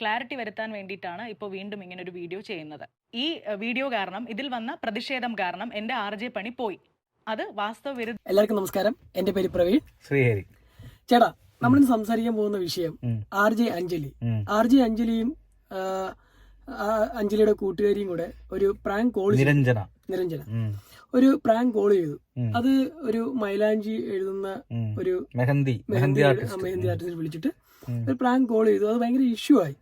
Clarity വരുത്താൻ വേണ്ടിയിട്ടാണ് ഇപ്പോൾ വീണ്ടും ഇങ്ങനെ ഒരു വീഡിയോ ചെയ്യുന്നത്. ഈ വീഡിയോ കാരണം ഇതിൽ വന്ന പ്രതിഷേധം കാരണം എന്റെ ആർ ജെ പണി പോയി. അത് വാസ്തവ വിരുദ്ധ എല്ലാവർക്കും നമസ്കാരം. എന്റെ പേര് പ്രവീൺ. ശ്രീഹരി. ചേട്ടാ നമ്മളിന്ന് സംസാരിക്കാൻ പോകുന്ന വിഷയം. R J Anjali. R J അഞ്ജലിയും അഞ്ജലിയുടെ കൂട്ടുകാരിയും കൂടെ ഒരു പ്രാങ്ക് കോൾ നിരഞ്ജന. നിരഞ്ജന. ഒരു പ്രാങ്ക് കോൾ ചെയ്തു. അത് ഒരു മൈലാഞ്ചി എഴുതുന്ന ഒരു മെഹന്തി. മെഹന്തി ആർട്ടിസ്റ്റ്. വിളിച്ചിട്ട്. ഒരു പ്ലാൻ കോൾ ചെയ്തു. അത് ഭയങ്കര ഇഷ്യൂ ആയി.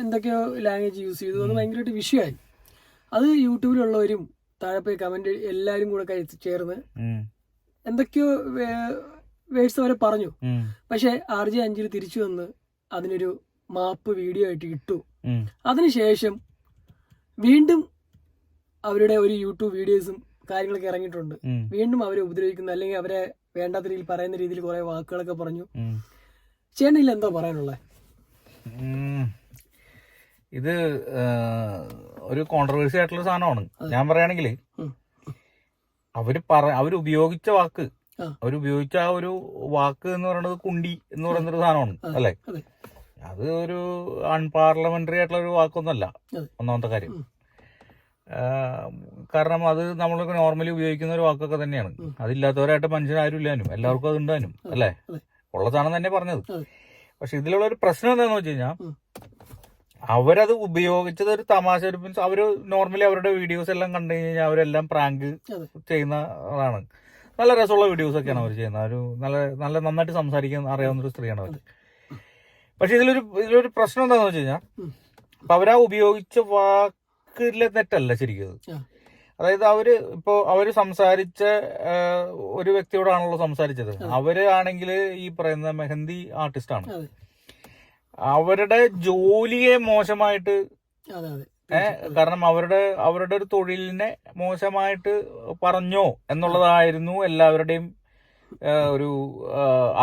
എന്തൊക്കെയോ ലാംഗ്വേജ് യൂസ് ചെയ്തു. അത് ഭയങ്കരമായിട്ട് വിഷയമായി. ആയി അത് യൂട്യൂബിലുള്ളവരും താഴെ പോയി കമന്റ് എല്ലാവരും കൂടെ കഴിച്ച് ചേർന്ന് എന്തൊക്കെയോ വേഴ്സ് അവരെ പറഞ്ഞു. പക്ഷെ ആർ ജെ അഞ്ചിൽ തിരിച്ചു വന്ന് അതിനൊരു മാപ്പ് വീഡിയോ ആയിട്ട് ഇട്ടു. അതിനുശേഷം വീണ്ടും അവരുടെ ഒരു യൂട്യൂബ് വീഡിയോസും കാര്യങ്ങളൊക്കെ ഇറങ്ങിയിട്ടുണ്ട്. വീണ്ടും അവരെ ഉപദ്രവിക്കുന്നു. അല്ലെങ്കിൽ അവരെ വേണ്ടാത്ത രീതിയിൽ പറയുന്ന രീതിയിൽ കുറെ വാക്കുകളൊക്കെ പറഞ്ഞു. ഉം. എന്താ പറയാനുള്ളത്. ഇത് ഒരു കോൺട്രവേഴ്സി ആയിട്ടുള്ള സാധനമാണ് ഞാൻ പറയുകയാണെങ്കിൽ അവർ പറ അവരുപയോഗിച്ച വാക്ക്. അവരുപയോഗിച്ച ആ ഒരു വാക്ക് എന്ന് പറയുന്നത് കുണ്ടി എന്ന് പറയുന്ന ഒരു സാധനമാണ്. അല്ലേ അതെ ഒരു അൺപാർലമെന്ററി ആയിട്ടുള്ള ഒരു വാക്കൊന്നുമല്ല. ഒന്നാമത്തെ കാര്യം കാരണം അത് നമ്മളൊക്കെ നോർമലി ഉപയോഗിക്കുന്ന ഒരു വാക്കൊക്കെ തന്നെയാണ്. അതില്ലാത്തവരായിട്ട് മനുഷ്യരാരും ഇല്ലാനും എല്ലാവർക്കും അത് ഉണ്ടാനും അല്ലേ. ഉള്ളതാണെന്ന് തന്നെ പറഞ്ഞത്. പക്ഷെ ഇതിലുള്ള ഒരു പ്രശ്നം എന്താണെന്ന് വെച്ച് കഴിഞ്ഞാൽ. അവരത് ഉപയോഗിച്ചത് ഒരു തമാശ ഒരു മീൻസ് അവർ നോർമലി അവരുടെ വീഡിയോസ് എല്ലാം കണ്ടു കഴിഞ്ഞാൽ അവരെല്ലാം പ്രാങ്ക് ചെയ്യുന്നതാണ് നല്ല രസമുള്ള വീഡിയോസ് ഒക്കെയാണ് അവർ ചെയ്യുന്നത്. ഒരു നല്ല നല്ല നന്നായിട്ട് സംസാരിക്കാൻ അറിയാവുന്ന ഒരു സ്ത്രീയാണ് അവർ പക്ഷെ ഇതിലൊരു ഇതിലൊരു പ്രശ്നം എന്താണെന്ന് വെച്ച് കഴിഞ്ഞാൽ അപ്പൊ അവരാ ഉപയോഗിച്ച വാക്കിലെ തെറ്റല്ല ശരിക്കും. അതായത് അവർ ഇപ്പോ അവർ സംസാരിച്ച ഒരു വ്യക്തിയോടാണല്ലോ സംസാരിച്ചത്. അവർ ആണെങ്കിൽ ഈ പറയുന്ന മെഹന്തി ആർട്ടിസ്റ്റ് ആണ്. അവരുടെ ജോലിയെ മോശമായിട്ട് കാരണം അവരുടെ അവരുടെ ഒരു തൊഴിലിനെ മോശമായിട്ട് പറഞ്ഞോ എന്നുള്ളതായിരുന്നു എല്ലാവരുടെയും ഒരു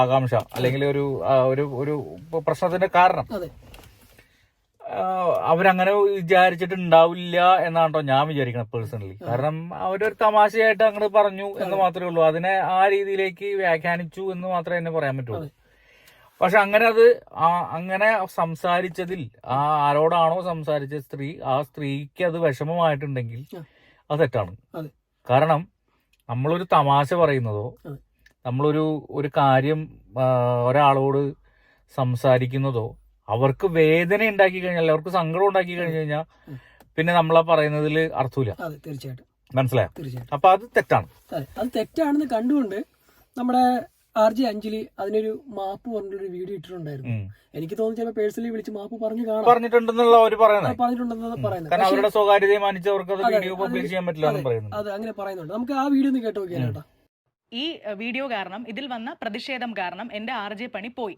ആകാംക്ഷ. അല്ലെങ്കിൽ ഒരു ഒരു ഒരു പ്രശ്നത്തിന്റെ കാരണം. അവരങ്ങനെ വിചാരിച്ചിട്ടുണ്ടാവില്ല എന്നാണ് ഞാൻ വിചാരിക്കുന്നത് പേഴ്സണലി കാരണം അവരൊരു തമാശയായിട്ട് അങ്ങോട്ട് പറഞ്ഞു എന്ന് മാത്രമേ ഉള്ളൂ. അതിനെ ആ രീതിയിലേക്ക് വ്യാഖ്യാനിച്ചു എന്ന് മാത്രമേ എന്നെ പറയാൻ പറ്റുള്ളൂ. പക്ഷെ അങ്ങനെ അത് അങ്ങനെ സംസാരിച്ചതിൽ ആ ആരോടാണോ സംസാരിച്ച സ്ത്രീ ആ സ്ത്രീക്ക് അത് വിഷമമായിട്ടുണ്ടെങ്കിൽ. അത് തെറ്റാണ്. കാരണം നമ്മളൊരു തമാശ പറയുന്നതോ. നമ്മളൊരു ഒരു കാര്യം ഒരാളോട് സംസാരിക്കുന്നതോ അവർക്ക് വേദന ഉണ്ടാക്കി കഴിഞ്ഞാൽ അവർക്ക് സങ്കടം ഉണ്ടാക്കി കഴിഞ്ഞു കഴിഞ്ഞാൽ പിന്നെ നമ്മളാ പറയുന്നതിൽ അർത്ഥമില്ല. അതെ തീർച്ചയായിട്ടും. മനസ്സിലായോ? തീർച്ചയായിട്ടും. അപ്പൊ അത് തെറ്റാണ്. അതെ അത് തെറ്റാണെന്ന് കണ്ടുകൊണ്ട് നമ്മുടെ ആർ ജെ അഞ്ജലി അതിനൊരു മാപ്പ് പറഞ്ഞിട്ടൊരു വീഡിയോ ഇട്ടിട്ടുണ്ടായിരുന്നു. എനിക്ക് തോന്നുന്നു ചിലപ്പോൾ പേഴ്സണലി വിളിച്ച് മാപ്പ് പറഞ്ഞു കാണാം. പറഞ്ഞിട്ടുണ്ടെന്നുള്ള അവർ പറയുന്നത്. പറഞ്ഞിട്ടുണ്ടെന്ന് പറയുന്നത്. കാരണം അവരുടെ സ്വകാര്യതയെ മാനിച്ചവർക്ക് അത് വീഡിയോ പബ്ലിഷ് ചെയ്യാൻ പറ്റില്ല അതെ, അങ്ങനെ പറയുന്നുണ്ട്. നമുക്ക് ആ വീഡിയോ ഒന്ന് കേട്ടോ നോക്കിയാലോ കേട്ടോ. ഈ വീഡിയോ കാരണം ഇതിൽ വന്ന പ്രതിഷേധം കാരണം എന്റെ ആർ ജെ പണി പോയി.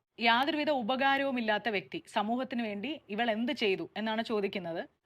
യാതൊരുവിധ ഉപകാരവുമില്ലാത്ത വ്യക്തി സമൂഹത്തിന് വേണ്ടി ഇവൾ എന്ത് ചെയ്തു എന്നാണ് ചോദിക്കുന്നത്.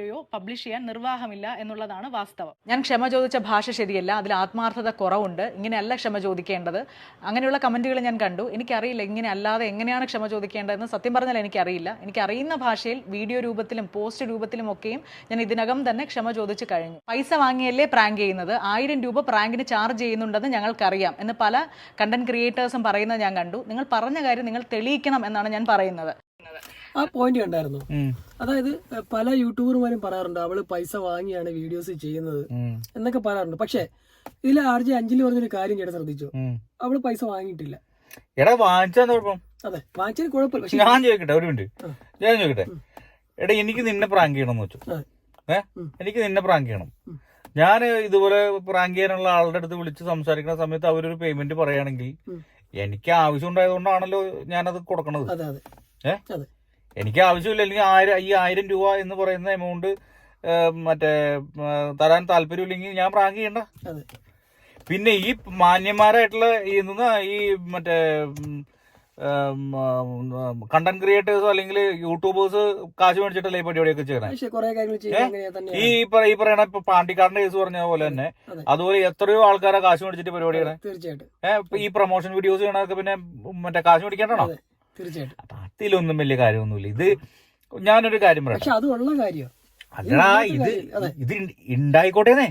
വീഡിയോയോ പബ്ലിഷ് ചെയ്യാൻ നിർവാഹമില്ല എന്നുള്ളതാണ് വാസ്തവം. ഞാൻ ക്ഷമ ചോദിച്ച ഭാഷ ശരിയല്ല അതിൽ ആത്മാർത്ഥത കുറവുണ്ട്. ഇങ്ങനെയല്ല ക്ഷമ ചോദിക്കേണ്ടത്. അങ്ങനെയുള്ള കമന്റുകൾ ഞാൻ കണ്ടു. എനിക്കറിയില്ല ഇങ്ങനെ അല്ലാതെ എങ്ങനെയാണ് ക്ഷമ ചോദിക്കേണ്ടതെന്ന് സത്യം പറഞ്ഞാൽ എനിക്കറിയില്ല. എനിക്കറിയുന്ന ഭാഷയിൽ വീഡിയോ രൂപത്തിലും പോസ്റ്റ് രൂപത്തിലും ഒക്കെയും ഞാൻ ഇതിനകം തന്നെ ക്ഷമ ചോദിച്ചു കഴിഞ്ഞു. പൈസ വാങ്ങിയല്ലേ പ്രാങ്ക് ചെയ്യുന്നത്? ആയിരം രൂപ പ്രാങ്കിന് ചാർജ് ചെയ്യുന്നുണ്ടെന്ന് ഞങ്ങൾക്കറിയാം എന്ന് പല കണ്ടന്റ് ക്രിയേറ്റേഴ്സും പറയുന്നത് ഞാൻ കണ്ടു. നിങ്ങൾ പറഞ്ഞ കാര്യം നിങ്ങൾ തെളിയിക്കണം എന്നാണ് ഞാൻ പറയുന്നത്. ആ പോയിന്റ് കണ്ടായിരുന്നു? അതായത് പല യൂട്യൂബർമാരും പറയാറുണ്ട് അവൾ പൈസ വാങ്ങിയാണ് വീഡിയോസ് ചെയ്യുന്നത് എന്നൊക്കെ പറയാറുണ്ട്. പക്ഷേ ഇതിൽ ആർ ജെ അഞ്ജലി പറഞ്ഞൊരു കാര്യം ചേട്ടൻ ശ്രദ്ധിച്ചു. അവൾ പൈസ വാങ്ങിയിട്ടില്ല. എടാ കുഴപ്പം? അതെ വാങ്ങിച്ചതിന് കുഴപ്പമില്ല. പക്ഷെ ഞാൻ ചോദിക്കട്ടെ ഒരു മിനിറ്റ്. ഞാൻ ചോദിക്കട്ടെ. എടാ എനിക്ക് നിന്നെ പ്രാങ്ക് ചെയ്യണം വെച്ചു. അതെ. ഏ? ഉം. എനിക്ക് നിന്നെ പ്രാങ്ക് ചെയ്യണം. ഞാൻ ഇതുപോലെ പ്രാങ്ക് ചെയ്യാനുള്ള ആളുടെ അടുത്ത് വിളിച്ച് സംസാരിക്കുന്ന സമയത്ത് അവരൊരു പേയ്മെന്റ് പറയുകയാണെങ്കിൽ എനിക്ക് ആവശ്യം ഉണ്ടായതുകൊണ്ടാണല്ലോ ഞാനത് കൊടുക്കണത്. അതെ അതെ. ഏ? അതെ. എനിക്ക് ആവശ്യമില്ല. അല്ലെങ്കിൽ ആയിരം ഈ ആയിരം രൂപ എന്ന് പറയുന്ന എമൗണ്ട് മറ്റേ തരാൻ താല്പര്യമില്ലെങ്കിൽ ഞാൻ പ്രാങ്ക് ചെയ്യണ്ട. പിന്നെ ഈ മാന്യന്മാരായിട്ടുള്ള ഈ എന്തുന്നാ ഈ മറ്റേ കണ്ടന്റ് ക്രിയേറ്റേഴ്സോ അല്ലെങ്കിൽ യൂട്യൂബേഴ്സ് കാശ് മേടിച്ചിട്ടല്ലേ ഈ പരിപാടിയൊക്കെ ചെയ്യണേ ഈ ഈ പറയണ ഇപ്പൊ പാണ്ടിക്കാടിന്റെ കേസ് പറഞ്ഞ പോലെ തന്നെ അതുപോലെ എത്രയോ ആൾക്കാരെ കാശ് മേടിച്ചിട്ട് പരിപാടി ചെയ്യണേ തീർച്ചയായിട്ടും. ഈ പ്രൊമോഷൻ വീഡിയോസ് ചെയ്യണതൊക്കെ പിന്നെ മറ്റേ കാശ് മേടിക്കേണ്ടതാണോ? തീർച്ചയായിട്ടും. അതിലൊന്നും വലിയ കാര്യമൊന്നുമില്ല. ഇത് ഞാനൊരു കാര്യം പറയാം അത് ഉള്ള കാര്യം? ഇത്. ഇത് ഉണ്ടായിക്കോട്ടേന്നേ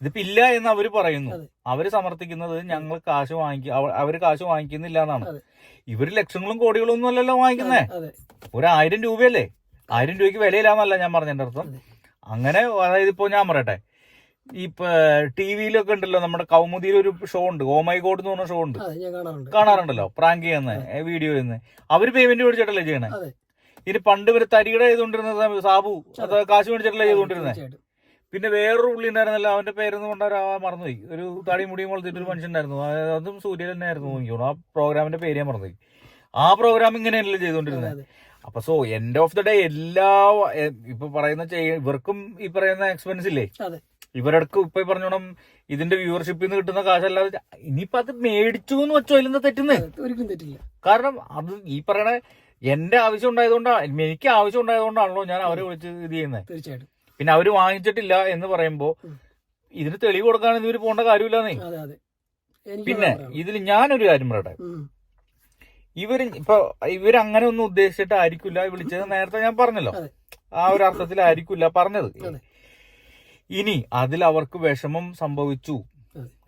ഇതിപ്പോ ഇല്ല എന്ന് അവർ പറയുന്നു. അവർ സമർത്ഥിക്കുന്നത് ഞങ്ങൾ കാശ് വാങ്ങിക്കുക അവ- അവർ കാശ് വാങ്ങിക്കുന്നില്ല എന്നാണ്. ഇവർ ലക്ഷങ്ങളും കോടികളും ഒന്നും അല്ലല്ലോ വാങ്ങിക്കുന്നേ. ഒരായിരം രൂപയല്ലേ? ആയിരം രൂപയ്ക്ക് വിലയില്ലാന്നല്ല ഞാൻ പറഞ്ഞതിന്റെ അർത്ഥം. അങ്ങനെ അതായത് ഇപ്പോ ഞാൻ പറയട്ടെ. ഇപ്പൊ ടി വിയിലൊക്കെ ഉണ്ടല്ലോ നമ്മുടെ കൗമുദിയിൽ ഒരു ഷോ ഉണ്ട്. ഓ മൈ ഗോഡ് എന്ന് പറഞ്ഞ ഷോ ഉണ്ട്. കാണാറുണ്ടല്ലോ? പ്രാങ്ക് ചെയ്യുന്ന വീഡിയോ ചെയ്യുന്ന. അവർ പേയ്മെന്റ് മേടിച്ചിട്ടല്ലേ ചെയ്യണേ? ഇനി പണ്ട് ഇവർ തരികട ചെയ്തുകൊണ്ടിരുന്നത് സാബു അത്. കാശ് മേടിച്ചിട്ടല്ലേ ചെയ്തുകൊണ്ടിരുന്നത് പിന്നെ വേറൊരു പുള്ളി ഉണ്ടായിരുന്നല്ലോ അവന്റെ പേരെന്ന് കൊണ്ടുവരാ മറന്നുപോയി. ഒരു തടി മുടിയും വളർത്തിട്ട് ഒരു മനുഷ്യൻ ഉണ്ടായിരുന്നു അതും സൂര്യ തന്നെ ആയിരുന്നു നോക്കിയോളൂ ആ പ്രോഗ്രാമിന്റെ പേര് ഞാൻ മറന്നുപോയി. ആ പ്രോഗ്രാം ഇങ്ങനെയല്ലേ ചെയ്തുകൊണ്ടിരുന്നത് അപ്പൊ so end of the day എല്ലാ ഇപ്പൊ പറയുന്ന ഇവർക്കും ഈ പറയുന്ന എക്സ്പെൻസ് ഇല്ലേ? ഇവരടക്ക് ഇപ്പൊ പറഞ്ഞോണം ഇതിന്റെ വ്യൂവർഷിപ്പിൽ നിന്ന് കിട്ടുന്ന കാശല്ലാതെ ഇനിയിപ്പോ അത് മേടിച്ചു എന്ന് വെച്ചോ അതിലെന്താ തെറ്റുന്നേ? ഒരിക്കലും തെറ്റില്ല. കാരണം അത് ഈ പറയണ എന്റെ ആവശ്യം ഉണ്ടായതുകൊണ്ടാണ് എനിക്ക് ആവശ്യം ഉണ്ടായതുകൊണ്ടാണല്ലോ ഞാൻ അവരെ വിളിച്ച് ഇത് ചെയ്യുന്നത് തീർച്ചയായിട്ടും. പിന്നെ അവർ വാങ്ങിച്ചിട്ടില്ല എന്ന് പറയുമ്പോ. ഇതിന് തെളിവ് കൊടുക്കാൻ ഇവർ പോകേണ്ട കാര്യമില്ലെന്നേ. പിന്നെ. ഇതിൽ ഞാനൊരു കാര്യം പറയട്ടെ. ഇവർ ഇപ്പൊ ഇവർ അങ്ങനെ ഒന്നും ഉദ്ദേശിച്ചിട്ടായിരിക്കില്ല വിളിച്ചത്. നേരത്തെ ഞാൻ പറഞ്ഞല്ലോ. ആ ഒരു അർത്ഥത്തിലായിരിക്കില്ല പറഞ്ഞത്. ഇനി അതിൽ അവർക്ക് വിഷമം സംഭവിച്ചു.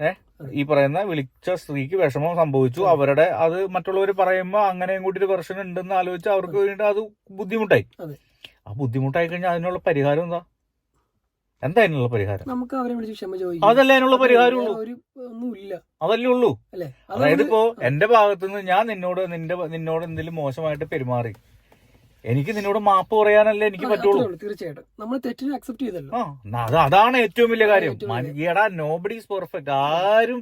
ഏഹ് ഈ പറയുന്ന വിളിച്ച സ്ത്രീക്ക് വിഷമം സംഭവിച്ചു. അവരുടെ അത് മറ്റുള്ളവർ പറയുമ്പോ അങ്ങനെയും കൂടി ഒരു പ്രശ്നം ഉണ്ടെന്ന് ആലോചിച്ച് അവർക്ക് വേണ്ടി അത് ബുദ്ധിമുട്ടായി. ആ ബുദ്ധിമുട്ടായി കഴിഞ്ഞാൽ അതിനുള്ള പരിഹാരം എന്താ? എന്താ അതിനുള്ള പരിഹാരം? നമുക്ക് അവരെ വിളിച്ച് ക്ഷമ ചോദിക്കാം. അതല്ലേ അതിനുള്ള പരിഹാരമുള്ളൂ. അതല്ലേ ഉള്ളൂ. അതായത് ഇപ്പോ എന്റെ ഭാഗത്തുനിന്ന് ഞാൻ നിന്നോട് നിന്റെ നിന്നോട് എന്തെങ്കിലും മോശമായിട്ട് പെരുമാറി. എനിക്ക് നിന്നോട് മാപ്പ് പറയാനല്ലേ എനിക്ക് പറ്റുള്ളൂ. തീർച്ചയായിട്ടും. നമ്മൾ തെറ്റിനെ അക്സെപ്റ്റ് ചെയ്തല്ലോ. അതാണ് ഏറ്റവും വലിയ കാര്യം. എടാ നോബഡി ഈസ് പെർഫെക്റ്റ് ആരും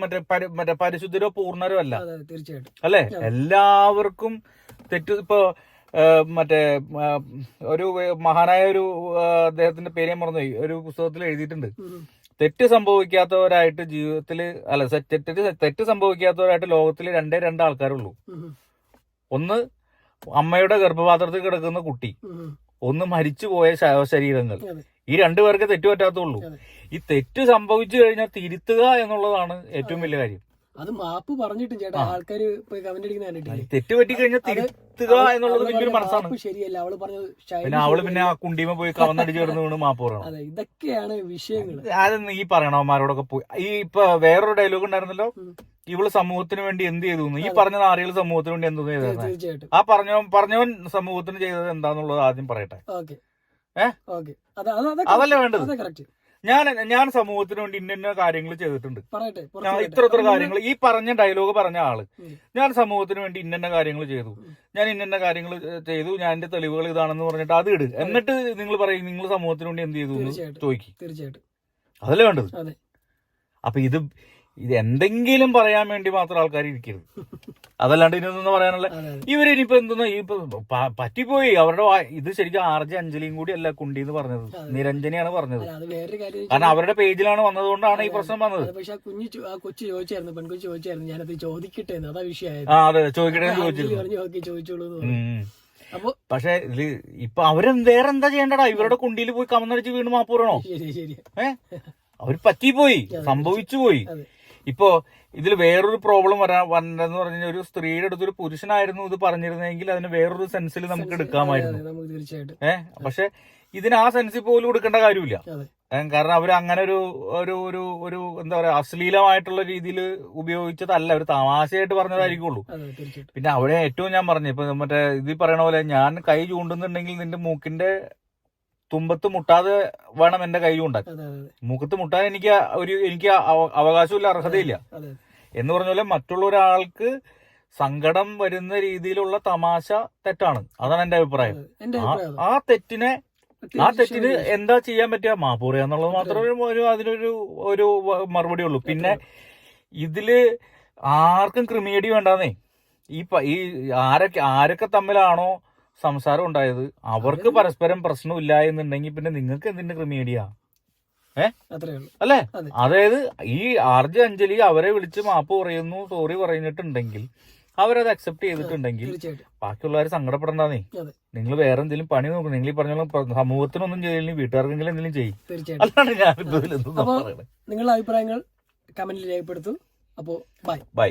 മറ്റേ മറ്റേ പരിശുദ്ധരോ പൂർണരോ അല്ല. തീർച്ചയായിട്ടും. അല്ലെ? എല്ലാവർക്കും തെറ്റ് ഇപ്പൊ മറ്റേ ഒരു മഹാനായ ഒരു അദ്ദേഹത്തിന്റെ പേര് ഞാൻ മറന്നുപോയി. ഒരു പുസ്തകത്തിൽ എഴുതിയിട്ടുണ്ട്. തെറ്റ് സംഭവിക്കാത്തവരായിട്ട് ജീവിതത്തിൽ അല്ല തെറ്റ് തെറ്റ് സംഭവിക്കാത്തവരായിട്ട് ലോകത്തിൽ രണ്ടേ രണ്ട് ആൾക്കാരുള്ളൂ. ഒന്ന് അമ്മയുടെ ഗർഭപാത്രത്തിൽ കിടക്കുന്ന കുട്ടി ഒന്ന് മരിച്ചു പോയ ശരീരങ്ങൾ. ഈ രണ്ടുപേർക്ക് തെറ്റ് പറ്റാത്തുള്ളൂ ഈ തെറ്റ് സംഭവിച്ചു കഴിഞ്ഞാൽ തിരുത്തുക എന്നുള്ളതാണ് ഏറ്റവും വലിയ കാര്യം. അത് മാപ്പ് പറഞ്ഞിട്ടും ചേട്ടാ. ആൾക്കാര് പോയി കമന്റ് അടിക്കുന്ന കണ്ടിട്ടില്ലേ? തെറ്റ് പറ്റി കഴിഞ്ഞാൽ അത് തിരുത്തുക എന്നുള്ളത് വലിയൊരു മനസ്സാണ്. ശരിയല്ല. അവൾ പറഞ്ഞത് പിന്നെ അവൾ പിന്നെ ആ. കുണ്ടിമ പോയി കവന്നടിച്ച് കിടന്ന് വീണ് മാപ്പ് പറയണം. അതെ ഇതൊക്കെയാണ് വിഷയങ്ങൾ അതൊന്ന് ഈ പറയണവന്മാരോടൊക്കെ പോയി. ഈ ഇപ്പൊ വേറൊരു ഡയലോഗ് ഉണ്ടായിരുന്നല്ലോ. ഇവൾ സമൂഹത്തിന് വേണ്ടി എന്ത് ചെയ്തു ഈ അതെ. പറഞ്ഞ നാറികൾ സമൂഹത്തിന് വേണ്ടി എന്ത് തീർച്ചയായിട്ടും. ആ പറഞ്ഞവൻ പറഞ്ഞവൻ സമൂഹത്തിന് ചെയ്തത് എന്താന്നുള്ളത് ആദ്യം പറയട്ടെ. ഓക്കെ. ഏ? ഓക്കെ. അത് അത് അതെ അതല്ലേ വേണ്ടത്? ഞാൻ ഞാൻ സമൂഹത്തിന് വേണ്ടി ഇന്ന ഇന്ന കാര്യങ്ങൾ ചെയ്തിട്ടുണ്ട്. ഞാൻ. ഇത്ര ഇത്ര കാര്യങ്ങൾ ഈ പറഞ്ഞ ഡയലോഗ് പറഞ്ഞ ആൾ. ഞാൻ സമൂഹത്തിന് വേണ്ടി ഇന്ന കാര്യങ്ങൾ ചെയ്തു. ഞാൻ ഇന്ന കാര്യങ്ങൾ ചെയ്തു. ഞാൻ എന്റെ തെളിവുകൾ ഇതാണെന്ന് പറഞ്ഞിട്ട് അത് ഇട്. എന്നിട്ട് നിങ്ങൾ പറയും നിങ്ങൾ സമൂഹത്തിന് വേണ്ടി എന്ത് ചെയ്തു? എന്ന്. ചോദിക്കും. തീർച്ചയായിട്ടും. അതല്ലേ വേണ്ടത്? അപ്പൊ ഇത് ഇത് എന്തെങ്കിലും പറയാൻ വേണ്ടി മാത്രം ആൾക്കാർ ഇരിക്കരുത്. അതല്ലാണ്ട് ഇതിനൊന്നും പറയാനുള്ള ഇവർ അതെ ഇവരിനിയിപ്പോ എന്തെന്നാ ഇപ്പൊ പ- പറ്റിപ്പോയി. അവരുടെ ഇത് ശരിക്കും ആർജി അഞ്ജലിയും കൂടി അല്ല കുണ്ടി എന്ന് പറഞ്ഞത്. നിരഞ്ജനിയാണ് പറഞ്ഞത്. കാരണം അവരുടെ പേജിലാണ് വന്നതുകൊണ്ടാണ് ഈ പ്രശ്നം വന്നത്. പക്ഷെ കുഞ്ഞു കൊച്ചു ചോദിച്ചായിരുന്നു പെൺകുച്ചു ചോദിച്ചായിരുന്നു ഞാനത് ചോദിക്കട്ടെ അതാ വിഷയമായത്. ആ അതെ ചോദിക്കട്ടെ ചോദിച്ചോളൂ. പക്ഷെ ഇതിൽ ഇപ്പൊ അവർ വേറെ എന്താ ചെയ്യണ്ടടാ? ഇവരുടെ കുണ്ടിയിൽ പോയി കമന്നടിച്ച് വീണ് മാപ്പൂരണോ ശരി ശരി. ഏ? അവർ പറ്റിപ്പോയി സംഭവിച്ചു പോയി ഇപ്പോ ഇതിൽ വേറൊരു പ്രോബ്ലം വരാ വന്നതെന്ന് പറഞ്ഞാൽ ഒരു സ്ത്രീയുടെ അടുത്ത് ഒരു പുരുഷനായിരുന്നു ഇത് പറഞ്ഞിരുന്നെങ്കിൽ അതിന് വേറൊരു സെൻസിൽ നമുക്ക് എടുക്കാമായിരുന്നു. ഏ? ഏഹ് പക്ഷെ ഇതിന് ആ സെൻസിൽ പോലും എടുക്കേണ്ട കാര്യമില്ല. കാരണം അവർ അങ്ങനെ ഒരു ഒരു ഒരു ഒരു എന്താ പറയാ അശ്ലീലമായിട്ടുള്ള രീതിയിൽ ഉപയോഗിച്ചതല്ല. ഒരു തമാശയായിട്ട് പറഞ്ഞതായിരിക്കുള്ളൂ. പിന്നെ അവിടെ ഏറ്റവും ഞാൻ പറഞ്ഞു ഇപ്പൊ മറ്റേ ഇതിൽ പറയണ പോലെ ഞാൻ കൈ ചൂണ്ടുന്നുണ്ടെങ്കിൽ നിന്റെ മൂക്കിന്റെ തുമ്പത്ത് മുട്ടാതെ വേണം എന്റെ കൈ ഉണ്ടാക്കി മുഖത്ത് മുട്ടാൻ എനിക്ക് ഒരു എനിക്ക് അവ- അവകാശമില്ല അർഹതയില്ല. എന്ന് പറഞ്ഞ പോലെ മറ്റുള്ള ഒരാൾക്ക് സങ്കടം വരുന്ന രീതിയിലുള്ള തമാശ തെറ്റാണ്. അതാണ് എന്റെ അഭിപ്രായം. ആ- തെറ്റിനെ ആ തെറ്റിന് എന്താ ചെയ്യാൻ പറ്റുക? മാപ്പൂറ എന്നുള്ളത് മാത്രമേ ഒരു അതിനൊരു ഒരു മറുപടി ഉള്ളൂ. പിന്നെ ഇതിൽ ആർക്കും ക്രിമിയടി വേണ്ടാന്നേ. ഈ ഈ ആരൊക്കെ ആരൊക്കെ തമ്മിലാണോ സംസാരം ഉണ്ടായത്. അവർക്ക് പരസ്പരം പ്രശ്നമില്ല എന്നുണ്ടെങ്കിൽ പിന്നെ നിങ്ങൾക്ക് എന്തിന്റെ ക്രിമീഡിയ അല്ലേ? അതെ. അതായത് ഈ ആർജ് അഞ്ജലി അവരെ വിളിച്ച് മാപ്പ് പറയുന്നു സോറി പറഞ്ഞിട്ടുണ്ടെങ്കിൽ അവരത് അക്സെപ്റ്റ് ചെയ്തിട്ടുണ്ടെങ്കിൽ ബാക്കിയുള്ളവർ സങ്കടപ്പെടണ്ടേ നിങ്ങൾ വേറെ എന്തെങ്കിലും പണി നോക്കണം നിങ്ങൾ ഈ പറഞ്ഞ സമൂഹത്തിനൊന്നും ചെയ്യില്ലെങ്കിൽ വീട്ടുകാർക്കെങ്കിലും എന്തെങ്കിലും ചെയ്യും. അല്ലാണ്ട് ഞാൻ അഭിപ്രായങ്ങൾ കമന്റിൽ രേഖപ്പെടുത്തു. അപ്പോ ബൈ ബൈ